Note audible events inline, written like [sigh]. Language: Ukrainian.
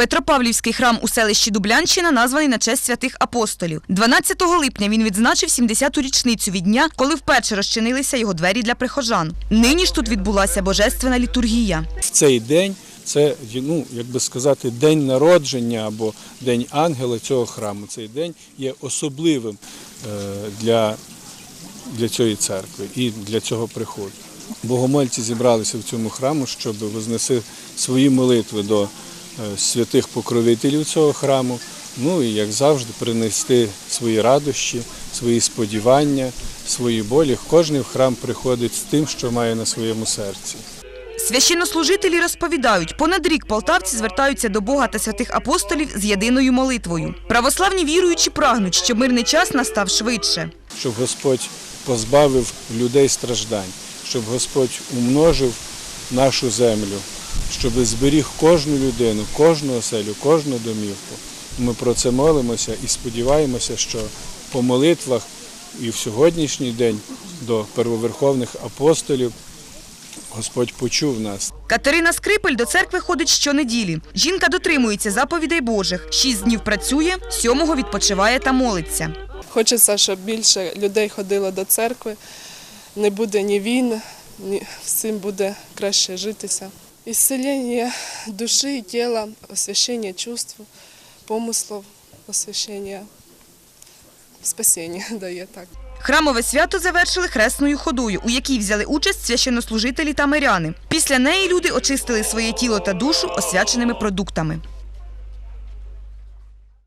Петропавлівський храм у селищі Дублянщина названий на честь святих апостолів. 12 липня він відзначив 70-ту річницю від дня, коли вперше розчинилися його двері для прихожан. Нині ж тут відбулася божественна літургія. в цей день це, ну, як би сказати, день народження або день ангела цього храму. Цей день є особливим е, для, для цієї церкви і для цього приходу. Богомольці зібралися в цьому храму, щоб вознеси свої молитви до святих покровителів цього храму. Ну і як завжди, принести свої радощі, свої сподівання, свої болі. Кожен в храм приходить з тим, що має на своєму серці. Священнослужителі розповідають, понад рік полтавці звертаються до Бога та святих апостолів з єдиною молитвою. Православні віруючі прагнуть, щоб мирний час настав швидше. щоб Господь позбавив людей страждань, щоб Господь умножив нашу землю, щоб зберіг кожну людину, кожну оселю, кожну домівку. Ми про це молимося і сподіваємося, що по молитвах і в сьогоднішній день до первоверховних апостолів Господь почув нас. Катерина Скрипель до церкви ходить щонеділі. Жінка дотримується заповідей Божих. Шість днів працює, сьомого відпочиває та молиться. Хочеться, щоб більше людей ходило до церкви, не буде ні війн, ні всім буде краще житися. Ісцелення душі и тіла, освящення чувств, помислів, освящення, [laughs] да, дає так. Храмове свято завершили хресною ходою, у якій взяли участь священнослужителі та миряни. Після неї люди очистили своє тіло та душу освяченими продуктами.